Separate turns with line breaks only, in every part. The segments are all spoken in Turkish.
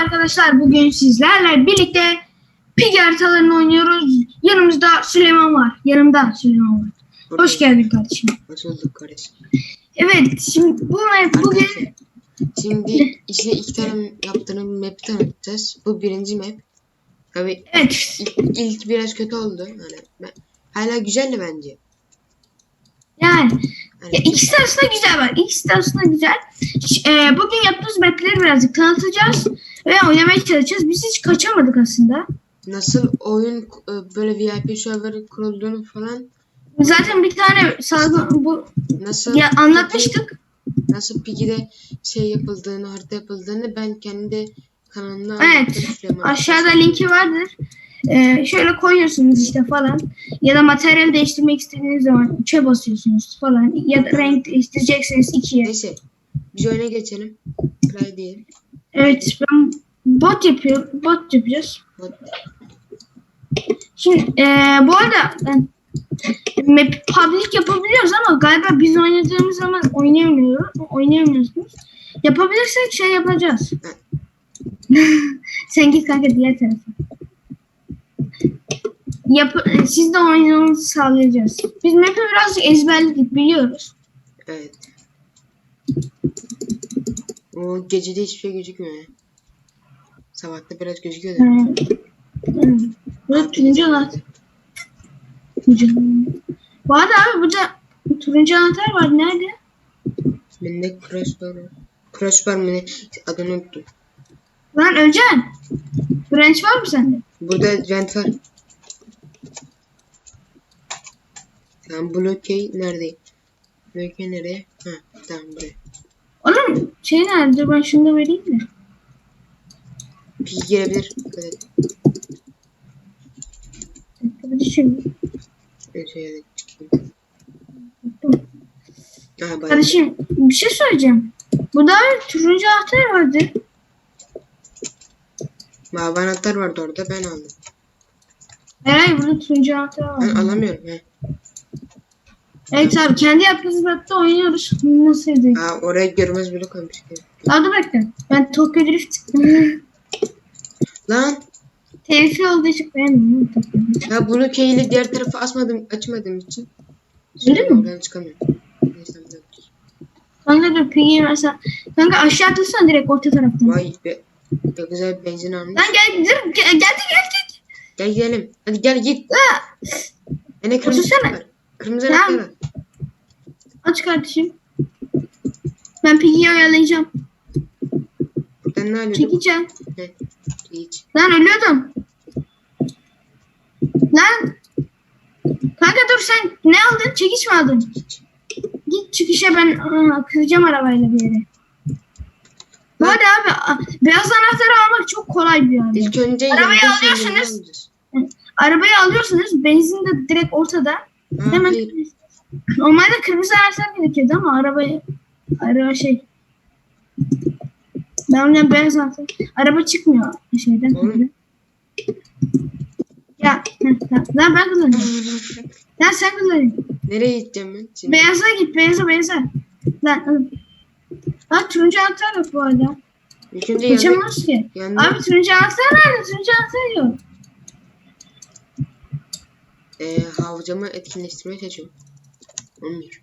arkadaşlar. Bugün sizlerle birlikte pig haritalarını oynuyoruz. Yanımızda Süleyman var. Yanımda Süleyman var. Hoş geldin kardeşim.
Hoş bulduk kardeşim.
Evet şimdi bu map bugün
Şimdi işte iki tane yaptığım map'i tanıtacağız. Bu birinci map. Tabii
evet
ilk, ilk biraz kötü oldu. Yani ben, hala güzeldi bence.
yani
Yani
ya ikisi arasında güzel var. İkisi arasında güzel. Ş- e, bugün yaptığımız mapleri birazcık tanıtacağız ve oynamaya çalışacağız. Biz hiç kaçamadık aslında.
nasıl oyun e, böyle VIP server kurulduğunu falan
Zaten bir tane sağ bu
nasıl
ya anlatmıştık.
nasıl Piggy'de şey yapıldığını, harita yapıldığını ben kendi kanalımda
Evet. Aşağıda linki vardır. Ee, şöyle koyuyorsunuz işte falan. Ya da materyal değiştirmek istediğiniz zaman 3'e basıyorsunuz falan. Ya da renk değiştirecekseniz 2'ye.
Neyse. Biz oyuna geçelim. Play diyelim.
Evet ben bot yapıyor, bot yapacağız. Şimdi ee, bu arada ben map public yapabiliyoruz ama galiba biz oynadığımız zaman oynayamıyoruz. Oynayamıyorsunuz. Yapabilirsek şey yapacağız. Sen git kanka diğer tarafa. Yap siz de oynamanızı sağlayacağız. Biz map'i birazcık ezberledik biliyoruz.
Evet. O gecede hiçbir şey gözükmüyor. Sabahta biraz gözüküyor da.
Hmm. Hmm. Bu turuncu anahtar. Bu arada abi burada turuncu anahtar var. Nerede?
Bende crossbar var. Crossbar mı ne? Adını unuttum.
Lan öleceksin. Branch var mı sende?
Burada vent var. Tamam blockey nerede? Blockey nereye? Ha tamam buraya.
Şey nerede? Ben şunu da vereyim
gelebilir. Dikkat et.
Hadi şimdi.
Ben şöyle çıkayım.
Kardeşim bir şey söyleyeceğim. Burada turuncu anahtar vardı.
Mavi anahtar vardı orada ben aldım.
Hayır burada turuncu anahtar
Ben
var.
alamıyorum he.
Evet abi kendi yaptığımız map'te oynuyoruz. Nasıl edeyim?
Ha oraya görmez bile koymuş.
Dur bekle. Ben Tokyo Drift
Lan
telifli olduğu için beğenmiyorum Tokyo Drift.
Ya bunu keyle diğer tarafa asmadım, açmadığım için.
Öyle mi?
Ben çıkamıyorum. Neyse, bir dakika.
Kanka dur Piggy'yi versen. Kanka aşağı atırsan direkt orta taraftan.
Vay be. Ne güzel benzin almış.
Lan gel dur gel, geldi geldi.
Gel gidelim. Hadi gel git. Yine kırmızı
Otursana.
ışık var. Kırmızı anahtar var.
Aç kardeşim. Ben Piggy'yi ayarlayacağım.
Buradan ne alıyorduk?
Çekeceğim.
He. Hiç.
Lan ölüyordum. Lan. Kanka dur sen ne aldın? Çekiç mi aldın?
Hiç.
Git çıkışa ben aa, kıracağım arabayla bir yere. Bu arada abi a- beyaz anahtarı almak çok kolay bir abi.
İlk önce
Arabayı
yanında
alıyorsunuz. Arabayı alıyorsunuz benzin de direkt ortada. Hemen normalde kırmızı anahtar gerekiyordu ama arabayı araba şey ben ondan beyaz anahtar araba çıkmıyor şeyden.
Oğlum.
Ya lan ben kullanıyorum. Lan sen kullanın.
Nereye gideceğim ben? Şimdi.
Beyaza git beyaza beyaza. Lan. Lan turuncu anahtar yok bu arada.
Yanında,
Kaçamaz ki.
yanında
Abi turuncu anahtar nerede? Turuncu anahtar yok.
E, havcamı etkinleştirmeye çalışıyorum. Olmuyor.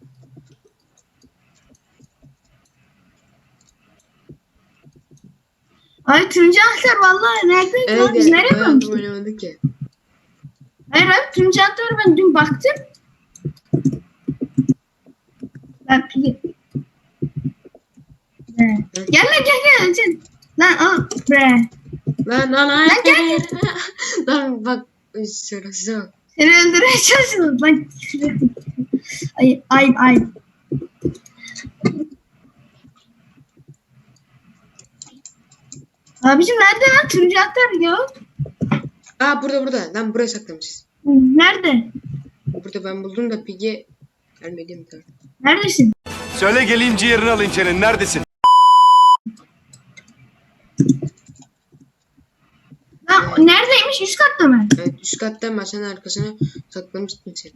Abi turuncu anahtar vallahi neredeydi
Evet,
lan? Biz
evet,
nereye koymuştuk?
oynamadık ya.
Hayır abi anahtarı ben dün baktım. Ben pili. Gel lan gel gel. Lan al. Bre.
Lan lan ay.
Lan gel.
lan bak. Şurası.
Seni öldürmeye çalışıyorum. Lan. Ay ay ay. Abicim nerede lan turuncu anahtar yok?
Aa burada burada. Lan buraya saklamışız.
Nerede?
Burada ben buldum da pigi vermediğim tabii.
Neredesin?
Söyle geleyim ciğerini alayım senin. Neredesin?
Lan neredeymiş? Üst katta mı?
Evet üst katta masanın arkasına saklamıştım seni.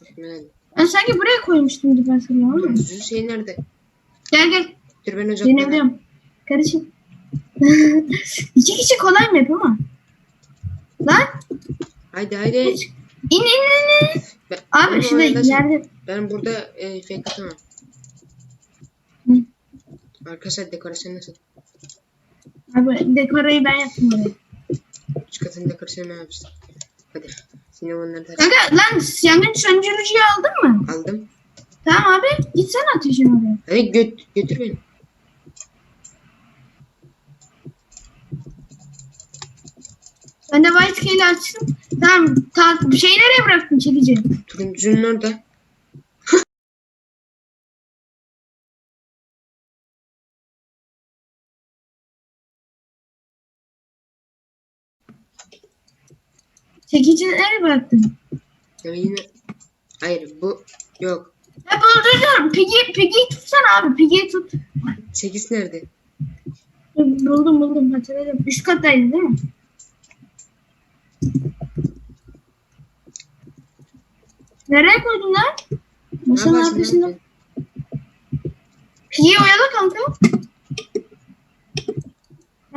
Bakmayalım.
Ben sanki buraya koymuştum ben sana ama.
Şey nerede?
Gel gel.
Dur ben uzaklara.
Denebiliyorum. Kardeşim. İki kişi kolay mı ama? Lan
Haydi haydi.
in in in in.
Ben,
Abi şurada yerde.
Ben burada e, fake atamam. Arkadaşlar dekorasyon nasıl?
Abi dekorayı ben yaptım oraya.
Üç katın dekorasyonu ben yapmıştım. Hadi. Şimdi onları da
Kanka lan yangın söndürücüyü aldın mı?
aldım.
Tamam abi gitsene ateşin oraya.
Hadi göt, götür beni.
Ben de white key'le açtım. Tamam ta, şeyi nereye bıraktın çekici?
Turuncunun orada.
Çekici nereye bıraktın?
Ya yine... Hayır bu yok.
Ya buldum. Piggy, Piggy'yi tutsana abi. Piggy'yi tut.
8 nerede?
Buldum buldum hatırladım. Üst kattaydı değil mi? Nereye koydun lan? Masanın arkasında.
lan?
Piggy'yi oyala kanka.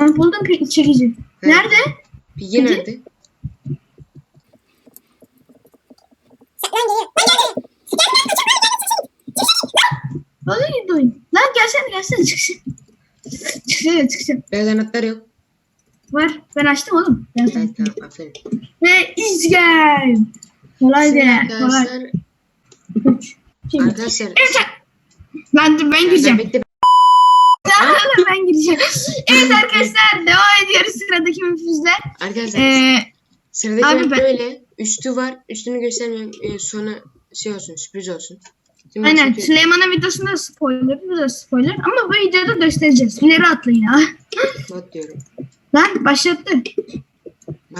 Ben buldum çekici. Nerede?
Bilge nerede?
Öyle gitti oyun. Lan gelsene gelsene çıksın. Çıksana çıksın.
Beyaz anahtar yok.
Var. Ben açtım oğlum. Ben
Evet tamam aferin.
Ve izgel. Kolay
Şimdi
de. Kolay.
arkadaşlar,
üç.
arkadaşlar
Evet. Ben, gireceğim.
bekle
ben gireceğim. Evet arkadaşlar devam ediyoruz sıradaki müfizle.
arkadaşlar
Ee,
sıradaki
abi ben-
böyle üstü var üstünü göstermeyeyim e, sonra şey olsun sürpriz olsun. Şimdi
aynen
başlatıyorum.
Süleyman'ın videosunda spoiler, bu da spoiler ama bu videoda göstereceğiz. İleri ha.
Bot diyorum.
Lan başlattı.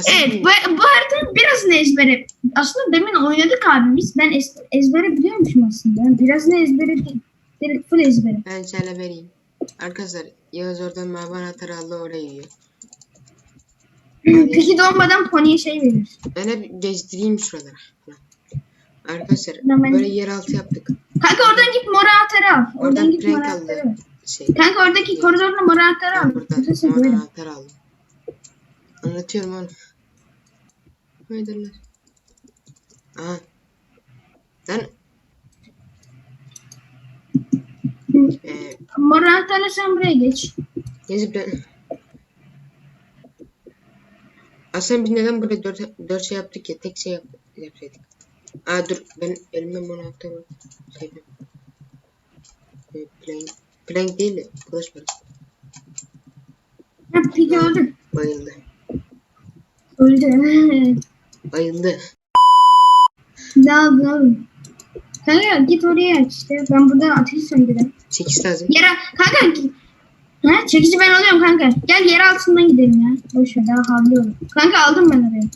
Evet
mı?
bu, bu haritanın biraz ne ezbere. Aslında demin oynadık abimiz. Ben es, ezbere biliyormuşum aslında. Yani biraz ne ezbere değil. Full ezbere.
Ben şöyle vereyim. Arkadaşlar Yağız oradan mavi anahtarı aldı oraya yiyor.
Peki dolmadan pony'e şey verir.
Ben hep gezdireyim şuralara. Arkadaşlar
Hemen-
böyle yeraltı yaptık.
Kanka oradan git mor anahtarı al. Oradan
Oradan
git
prank
al.
aldı. Şey,
Kanka oradaki koridorda mor anahtarı
ben
al.
buradan
böyle?
anahtarı aldım. Anlatıyorum onu. Haydi lan. Aha. Lan. Ee,
Mor anahtarla sen buraya geç.
Yazıp ben... Aslında biz neden burada dört, dört şey yaptık ya? Tek şey yap, yapsaydık. Aa dur ben elimde bunu attım. Şey. Ee, Plank, plank değil de crossbar.
Ha, Peki öldü.
Bayıldı.
Öldü.
Bayıldı.
ne aldın oğlum? Kanka git oraya işte. Ben buradan ateş söndüreyim.
8 lazım.
Yere kanka git. Ha, çekici ben alıyorum kanka. Gel yer altından gidelim ya. Boş ver daha havlıyorum. Kanka aldım ben oraya.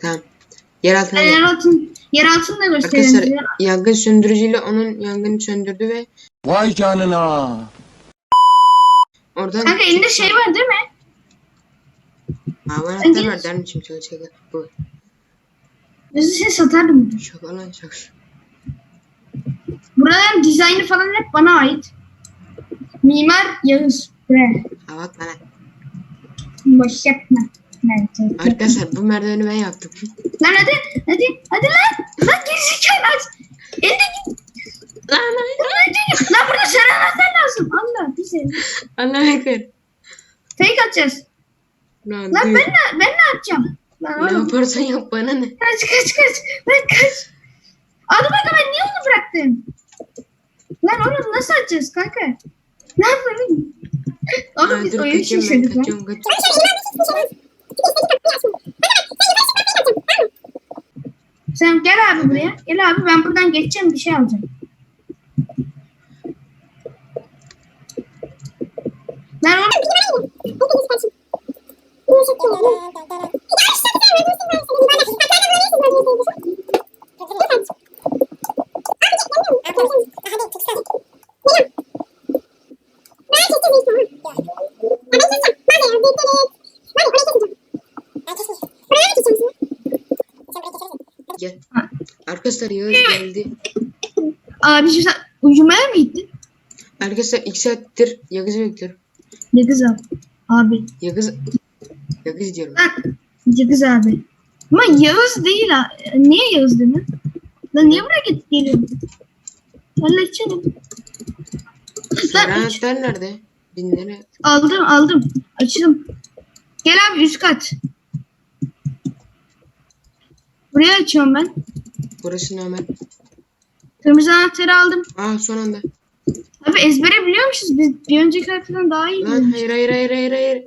Tamam. Yer altına
yer altın, yer altını da göstereyim size.
Arkadaşlar yangın söndürücüyle onun yangını söndürdü ve
Vay canına.
oradan...
Kanka elinde şey var değil mi?
Mavi anahtar
Önce-
var dermişim şaka şaka. Bu.
Yoksa seni satardım.
Şaka lan şaka.
Buraların dizaynı falan hep bana ait. Mimar Yağız. Bre.
Ha bak bana.
Boş yapma. Bence.
Arkadaşlar bu merdiveni ben yaptım.
Lan hadi. Hadi. Hadi lan. Lan gerizekalı aç. Elde git.
Lan lan.
Lan, lan burada sarı anahtar lazım. Allah bize.
Allah'a ekber.
Fake atacağız.
Lan,
Lan ben ne, ben ne yapacağım? Lan
Ne
oğlum.
yaparsan yap bana ne?
Kaç kaç kaç. Lan kaç. Adı bak ben niye onu bıraktım? Lan oğlum nasıl açacağız kanka? Ne yapalım? Oğlum biz oyun şişirdik lan.
kaçıyorum kaçıyorum.
Sen gel abi buraya. Gel abi ben buradan geçeceğim bir şey alacağım.
Gel.
Ha.
Arkadaşlar Yağız geldi.
Abi şimdi sen uyumaya mı gittin?
Arkadaşlar 2 saattir Yağız'ı bekliyorum.
Yıldız abi. Abi.
Yağız. Yağız diyorum.
Lan Yıldız abi. Ama Yağız değil ha. Niye Yağız dedin? Lan niye buraya git geliyorsun? Halledeceğim.
Anahtar nerede? Binlere.
aldım aldım. Açtım. Gel abi üst kat. Buraya açıyorum ben.
Burası normal.
Kırmızı anahtarı aldım.
Aa son anda.
Abi ezbere biliyormuşuz. Biz bir önceki haritadan daha iyi
Lan
biliyoruz.
hayır hayır hayır hayır hayır.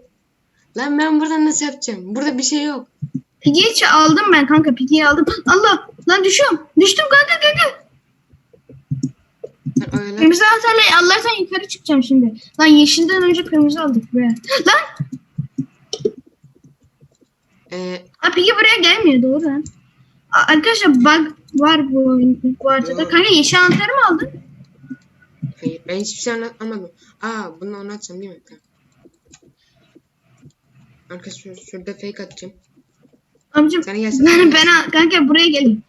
Lan ben buradan nasıl yapacağım? Burada bir şey yok.
Piggy'yi ç- aldım ben kanka. Piggy'yi aldım. Allah! Lan düşüyorum. Düştüm kanka kanka.
Lan öyle.
Kırmızı anahtarla Allah'tan yukarı çıkacağım şimdi. Lan yeşilden önce kırmızı aldık buraya. Lan!
Ee,
Ha Piggy buraya gelmiyor doğru lan. Arkadaşlar bug var bu oyun bu haritada.
Yok.
Kanka yeşil anahtarı mı aldın?
hayır ben hiçbir şey anlatmadım. Aa bunu onu atacağım değil mi? Tamam. Arkadaşlar şurada fake atacağım.
Amcım
Sana
ben, ben kanka buraya gelin.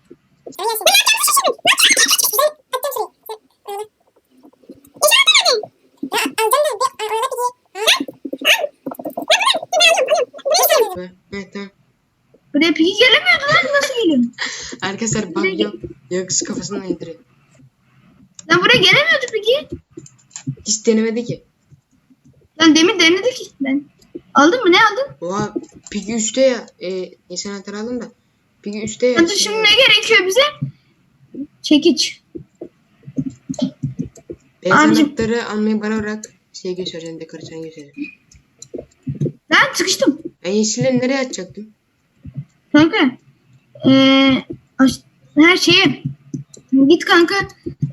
Evet tamam.
Buraya Piggy gelemiyordu lan nasıl geliyor?
Arkadaşlar Yağız kafasından indiriyor.
Lan buraya gelemiyordu Piggy.
Hiç denemedi ki.
Lan demin denedik ben. Aldın mı ne aldın?
Oha Piggy 3'te ya. Ee, insan anahtarı aldım da. Piggy 3'te ya.
Hadi şimdi ne gerekiyor bize? Çekiç.
Beyaz
Abicim.
anahtarı almayı bana bırak. Şey göstereceğim dekorasyon göstereceğim.
Lan sıkıştım.
Ben yeşilleri nereye atacaktım?
Kanka. Ee, aş- her şeye git kanka.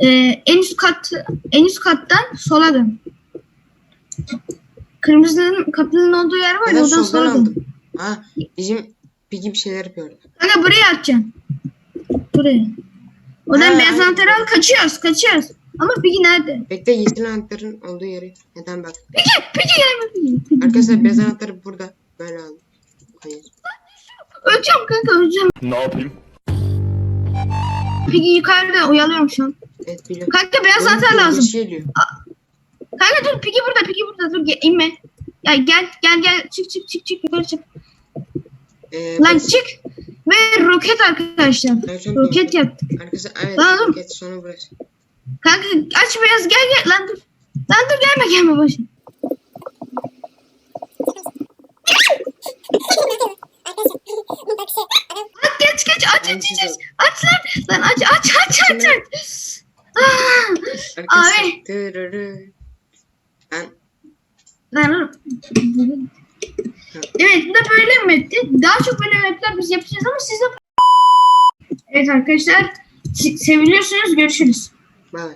Ee, en üst kat en üst kattan sola dön. Kırmızının kapının olduğu yer var
Ya
ya
da
oradan sola dön.
Ha bizim bir şeyler orada.
Kanka buraya atacaksın. Buraya. Oradan
Ha,
beyaz anahtarı al kaçıyoruz kaçıyoruz. Ama Piggy nerede?
Bekle yeşil anahtarın olduğu yeri. Neden bak.
Piggy Piggy gelme.
Arkadaşlar beyaz anahtarı burada. Böyle aldım. Hayır.
Öleceğim kanka öleceğim.
Ne yapayım?
Piggy yukarıda uyalıyorum şu an.
Evet biliyorum.
Kanka beyaz
Oğlum,
anahtar
bir
lazım.
şey geliyor.
Kanka dur Piggy burada Piggy burada dur ge- inme. Ya gel gel gel çık çık çık çık yukarı çık.
Ee,
Lan
bak-
çık. Ve roket arkadaşlar.
Çok
Roket yaptık.
Arkadaşlar evet.
Lan oğlum.
Roket sonra burası.
Kanka aç beyaz gel gel lan dur. Lan dur gelme gelme boş. Lan geç aç lan. Lan aç aç aç aç aç.
Arkadaşlar.
Abi.
Ben
Lan oğlum. Evet bu da böyle map'ti. Daha çok böyle map'ler biz yapacağız ama siz de... Evet arkadaşlar. se- Seviliyorsunuz. Görüşürüz.
bay.